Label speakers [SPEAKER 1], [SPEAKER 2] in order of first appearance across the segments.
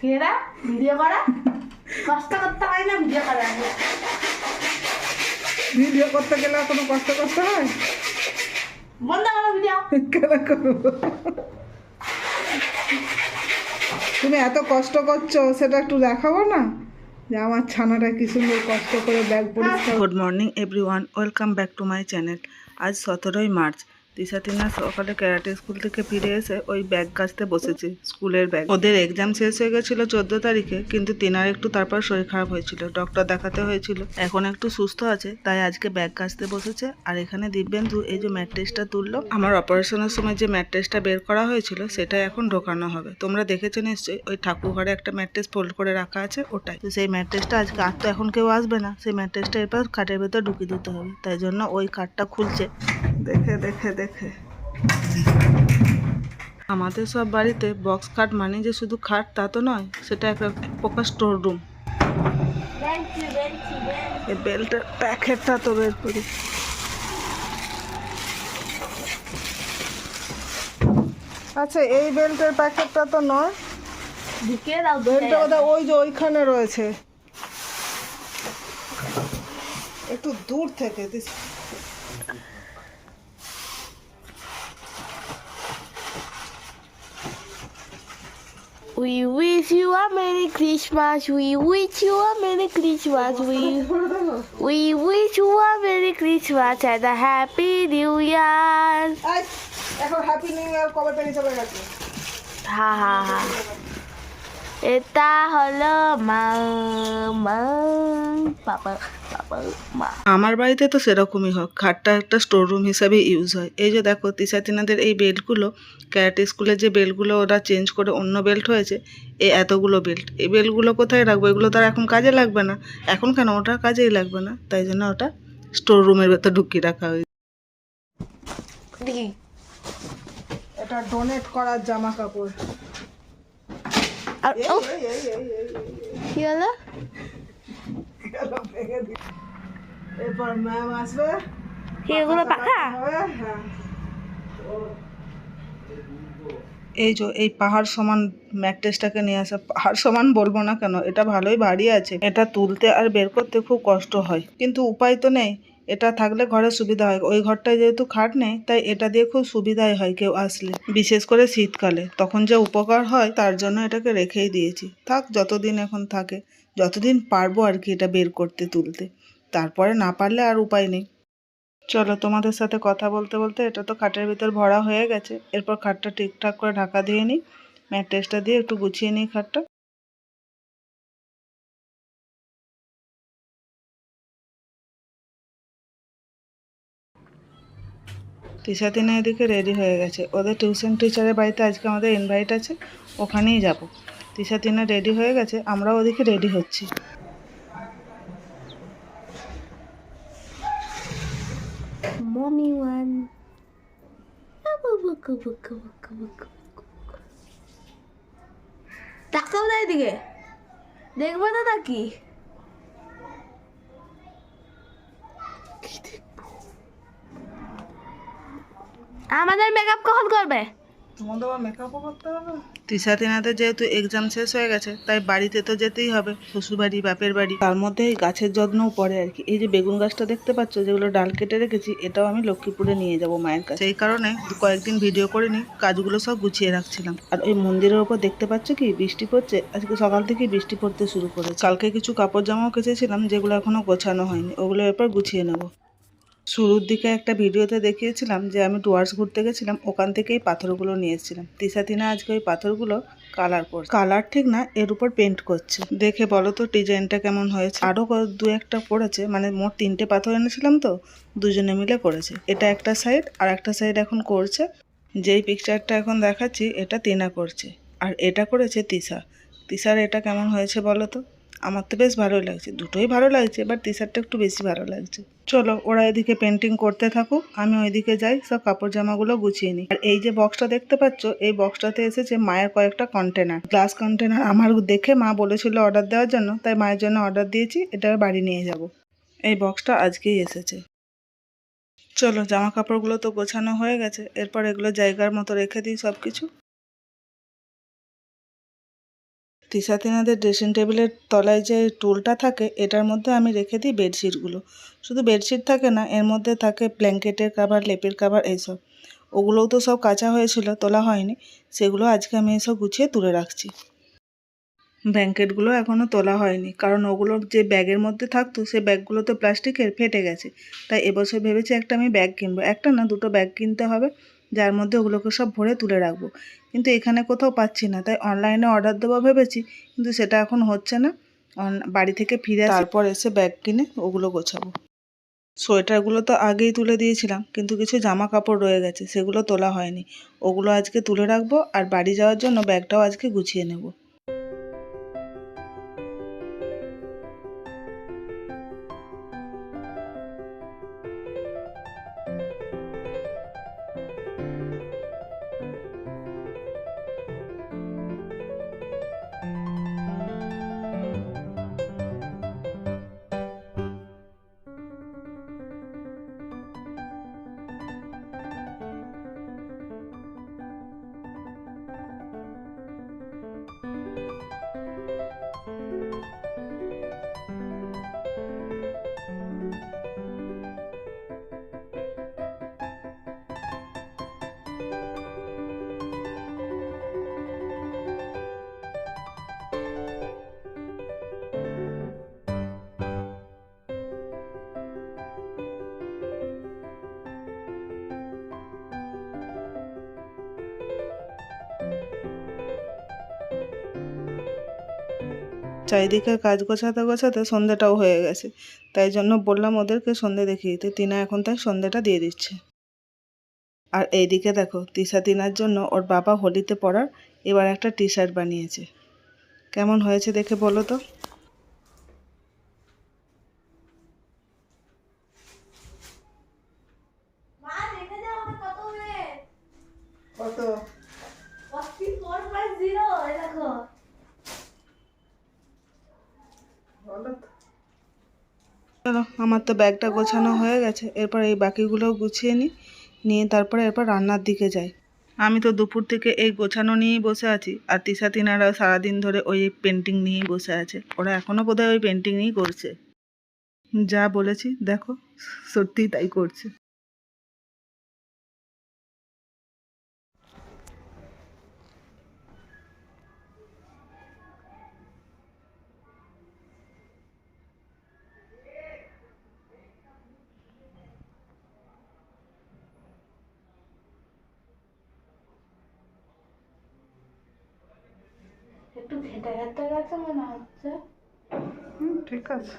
[SPEAKER 1] কেরা ভিডিও করা। কষ্ট করতে হয় না ভিডিও করা
[SPEAKER 2] ভিডিও করতে গেলে আর কোনো কষ্ট করতে হয়?
[SPEAKER 1] বন্ধ করো ভিডিও।
[SPEAKER 2] কেন করব? তুমি এত কষ্ট করছ সেটা একটু দেখাবো না? যে আমার ছানাটা কি সুন্দর কষ্ট করে ব্যাগ পরিষ্কার
[SPEAKER 3] good morning everyone welcome back to my channel আজ সতেরোই মার্চ। তিশা তিনা সকালে ক্যারাটে স্কুল থেকে ফিরে এসে ওই ব্যাগ কাচতে বসেছে, স্কুলের ব্যাগ। ওদের এক্সাম শেষ হয়ে গেছিল চোদ্দ তারিখে, কিন্তু তিনার একটু তারপর শরীর খারাপ হয়েছিল। ডক্টর দেখাতে হয়েছিল। এখন একটু সুস্থ আছে, তাই আজকে ব্যাগ কাচতে বসেছে। আর এখানে দিব্যেন্দু এই যে ম্যাট্রেসটা তুললো, আমার অপারেশনের সময় যে ম্যাট্রেসটা বের করা হয়েছিল, সেটা এখন ঢোকানো হবে। তোমরা দেখেছ নিশ্চয়ই, ওই ঠাকুর ঘরে একটা ম্যাট্রেস ফোল্ড করে রাখা আছে ওটাই। তো সেই ম্যাট্রেসটা আজকে, আর তো এখন কেউ আসবে না। সেই ম্যাট্রেসটা এরপর কাঠের ভেতর ঢুকিয়ে দিতে হবে। তাই জন্য ওই কাঠটা খুলছে। দেখে দেখে দেখে। আমাদের সব বাড়িতে বক্স খাট মানে যে শুধু খাট তা তো নয় সেটা একটা এক প্রকার স্টোর রুম বেল্টের প্যাকেটটা তো বের করি।
[SPEAKER 2] আচ্ছা এই বেল্টের প্যাকেটটা তো নয়।
[SPEAKER 1] ঢুকিয়ে দাও
[SPEAKER 2] বেল্টটা বোধহয় ওই যে ওইখানে রয়েছে। একটু দূর থেকে this-
[SPEAKER 1] We wish you a Merry Christmas. We wish you a Merry Christmas. We we wish you a Merry Christmas and a Happy New Year.
[SPEAKER 2] happy এখন হ্যাপি নিউ ইয়ার কবে পেরিয়ে চলে গেছে
[SPEAKER 1] এটা হলো মা মা।
[SPEAKER 3] আমার বাড়িতে তো সেরকমই হোক খাটটা একটা স্টোর রুম হিসাবে ইউজ হয়। এই যে দেখো তিশা তিনাদের এই বেল্টগুলো ক্যারাটে স্কুলের যে বেল্টগুলো ওরা চেঞ্জ করে অন্য বেল্ট হয়েছে এই এতগুলো বেল্ট এই বেল্টগুলো কোথায় রাখব? এগুলো তো আর এখন কাজে লাগবে না। এখন কেন? ওটা কাজেই লাগবে না। তাই জন্য ওটা স্টোর রুমের ভেতর ঢুকিয়ে রাখা হয়েছে।
[SPEAKER 1] দেখি।
[SPEAKER 2] এটা ডোনেট করার জামা কাপড়
[SPEAKER 1] আর ও কি হলো
[SPEAKER 2] এরপর ম্যাম আসবে
[SPEAKER 1] এগুলো পাখা
[SPEAKER 2] হ্যাঁ
[SPEAKER 3] এই যে এই পাহাড় সমান ম্যাট্রেসটাকে নিয়ে আসা পাহাড় সমান বলব না কেন এটা ভালোই ভারী আছে। এটা তুলতে আর বের করতে খুব কষ্ট হয়। কিন্তু উপায় তো নেই। এটা থাকলে ঘরে সুবিধা হয়। ওই ঘরটায় যেহেতু খাট নেই, তাই এটা দিয়ে খুব সুবিধাই হয় কেউ আসলে। বিশেষ করে শীতকালে। তখন যা উপকার হয়, তার জন্য এটাকে রেখেই দিয়েছি। থাক, যতদিন এখন থাকে। যতদিন পারব আর কি এটা বের করতে, তুলতে। তারপরে না পারলে আর উপায় নেই। চলো, তোমাদের সাথে কথা বলতে বলতে এটা তো খাটের ভিতর ভরা হয়ে গেছে। এরপর খাটটা ঠিকঠাক করে ঢাকা দিয়ে নিই। ম্যাট্রেসটা দিয়ে একটু গুছিয়ে নিই খাটটা। তিশা তিনে এদিকে রেডি হয়ে গেছে। ওদের টিউশন টিচারের বাড়িতে আজকে আমাদের ইনভাইট আছে ওখানেই যাব। তিশা তিনে রেডি হয়ে গেছে আমরাও ওদিকে রেডি হচ্ছি।
[SPEAKER 1] Mommy one. তাকাও না এদিকে। দেখব না নাকি? আমাদের মেকআপ কখন করবে?
[SPEAKER 2] তোমাদের মেকআপও করতে হবে?
[SPEAKER 3] তিশা তিনাদের যেহেতু এক্সাম শেষ হয়ে গেছে তাই বাড়িতে তো যেতেই হবে শ্বশুরবাড়ি বাপের বাড়ি। তার মধ্যে এই গাছের যত্নও পড়ে আর কি। এই যে বেগুন গাছটা দেখতে পাচ্ছ যেগুলো ডাল কেটে রেখেছি এটাও আমি লক্ষ্মীপুরে নিয়ে যাব মায়ের কাছে। সেই কারণে কয়েকদিন ভিডিও করে নিই কাজগুলো সব গুছিয়ে রাখছিলাম। আর ওই মন্দিরের ওপর দেখতে পাচ্ছ কি? বৃষ্টি পড়ছে আজকে সকাল থেকে বৃষ্টি পড়তে শুরু করে কালকে কিছু কাপড় জামাও কেচেছিলাম যেগুলো এখনও গোছানো হয়নি ওগুলো এরপর গুছিয়ে নেব। শুরুর দিকে একটা ভিডিওতে দেখিয়েছিলাম যে আমি ডুয়ার্স ঘুরতে গেছিলাম, ওখান থেকেই পাথরগুলো নিয়েছিলাম। এসেছিলাম তিশা তিনা আজকে ওই পাথরগুলো কালার করছে। কালার ঠিক না, এর উপর পেন্ট করছে। দেখে বলো তো ডিজাইনটা কেমন হয়েছে? আরও দু একটা পড়েছে মানে মোট তিনটে পাথর এনেছিলাম তো, দুজনে মিলে করেছে। এটা একটা সাইড আর একটা সাইড এখন করছে। যেই পিকচারটা এখন দেখাচ্ছি, এটা তিনা করছে। আর এটা করেছে তিশা। তিশার এটা কেমন হয়েছে বলো তো? আমার তো বেশ ভালোই লাগছে। দুটোই ভালো লাগছে বাট টি শার্টটা একটু বেশি ভালো লাগছে। চলো, ওরা এদিকে পেন্টিং করতে থাকুক আমি ওইদিকে যাই, সব কাপড় জামাগুলো গুছিয়ে নিই। আর এই যে বক্সটা দেখতে পাচ্ছ, এই বক্সটাতে এসেছে মায়ের কয়েকটা কন্টেনার গ্লাস কন্টেনার আমার দেখে মা বলেছিল অর্ডার দেওয়ার জন্য, তাই মায়ের জন্য অর্ডার দিয়েছি এটা বাড়ি নিয়ে যাব। এই বক্সটা আজকেই এসেছে। চলো, জামা কাপড়গুলো তো গোছানো হয়ে গেছে, এরপর এগুলো জায়গার মতো রেখে দিই সব কিছু তিনাদের ড্রেসিং টেবিলের তলায় যে টুলটা থাকে, এটার মধ্যে আমি রেখে দিই বেডশিটগুলো শুধু বেডশিট থাকে না, এর মধ্যে থাকে ব্ল্যাঙ্কেটের কাভার লেপের কাভার এইসব। ওগুলোও তো সব কাঁচা হয়েছিল, তোলা হয়নি। সেগুলো আজকে আমি এসব গুছিয়ে তুলে রাখছি। ব্ল্যাঙ্কেটগুলো এখনও তোলা হয়নি, কারণ ওগুলো যে ব্যাগের মধ্যে থাকতো, সে ব্যাগগুলো তো প্লাস্টিকের ফেটে গেছে। তাই এবছর ভেবেছি একটা আমি ব্যাগ কিনবো। একটা না, দুটো ব্যাগ কিনতে হবে। যার মধ্যে ওগুলোকে সব ভরে তুলে রাখব। কিন্তু এখানে কোথাও পাচ্ছি না। তাই অনলাইনে অর্ডার দেবো ভেবেছি, কিন্তু সেটা এখন হচ্ছে না। বাড়ি থেকে ফিরে তারপর এসে ব্যাগ কিনে ওগুলো গোছাবো। সোয়েটারগুলো তো আগেই তুলে দিয়েছিলাম, কিন্তু কিছু জামা কাপড় রয়ে গেছে, সেগুলো তোলা হয়নি। ওগুলো আজকে তুলে রাখব, আর বাড়ি যাওয়ার জন্য ব্যাগটাও আজকে গুছিয়ে নেব। চারিদিকে কাজ গোছাতে গোছাতে সন্ধ্যাটাও হয়ে গেছে। তাই জন্য বললাম ওদেরকে সন্ধে দেখিয়ে দিতে। তিনা এখন তাই সন্ধেটা দিয়ে দিচ্ছে। আর এইদিকে দেখো, তিশা তিনার জন্য ওর বাবা হোলিতে পড়ার এবার একটা টি শার্ট বানিয়েছে। কেমন হয়েছে দেখে বলো তো
[SPEAKER 2] কত বলো তো
[SPEAKER 3] চলো আমার তো ব্যাগটা গোছানো হয়ে গেছে। এরপর এই বাকিগুলোও গুছিয়ে নিই নিয়ে তারপরে এরপর রান্নার দিকে যাই। আমি তো দুপুর থেকে এই গোছানো নিয়েই বসে আছি, আর তিশা তিনারাও সারাদিন ধরে ওই পেন্টিং নিয়েই বসে আছে। ওরা এখনও বোধহয় ওই পেন্টিংই করছে। যা বলেছি, দেখো, সত্যিই তাই করছে।
[SPEAKER 1] গেছে মনে হচ্ছে
[SPEAKER 2] হুম ঠিক আছে।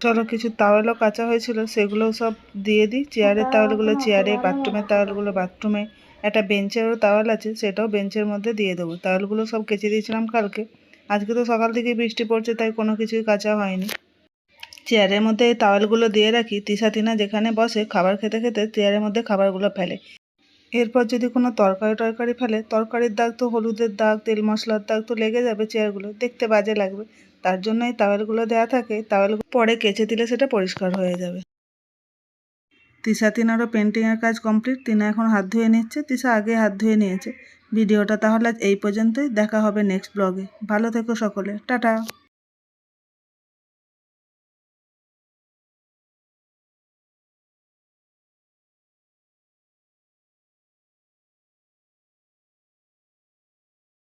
[SPEAKER 3] চলো কিছু তাওয়েলও কাঁচা হয়েছিল সেগুলো সব দিয়ে দিই। চেয়ারের তাওয়েলগুলো চেয়ারে বাথরুমের তাওয়েলগুলো বাথরুমে একটা বেঞ্চেরও তাওয়েল আছে সেটাও বেঞ্চের মধ্যে দিয়ে দেবো। তাওয়েলগুলো সব কেচে দিয়েছিলাম কালকে। আজকে তো সকাল থেকেই বৃষ্টি পড়ছে তাই কোনো কিছুই কাঁচা হয়নি। চেয়ারের মধ্যে এই তাওয়েলগুলো দিয়ে রাখি। তিসা তিনা যেখানে বসে খাবার খেতে খেতে চেয়ারের মধ্যে খাবারগুলো ফেলে। এরপর যদি কোনো তরকারি টরকারি ফেলে, তরকারির দাগ তো হলুদের দাগ, তেল মশলার দাগ তো লেগে যাবে চেয়ারগুলো, দেখতে বাজে লাগবে। তার জন্য এই তাওয়েলগুলো দেওয়া থাকে, তাওয়েল পরে কেচে দিলে সেটা পরিষ্কার হয়ে যাবে। তিশা তিনারও পেন্টিংয়ের কাজ কমপ্লিট, তিনা এখন হাত ধুয়ে নিচ্ছে, তিশা আগে হাত ধুয়ে নিয়েছে। ভিডিওটা তাহলে এই পর্যন্তই, দেখা হবে নেক্সট ব্লগে। ভালো থেকো সকলে, টাটা।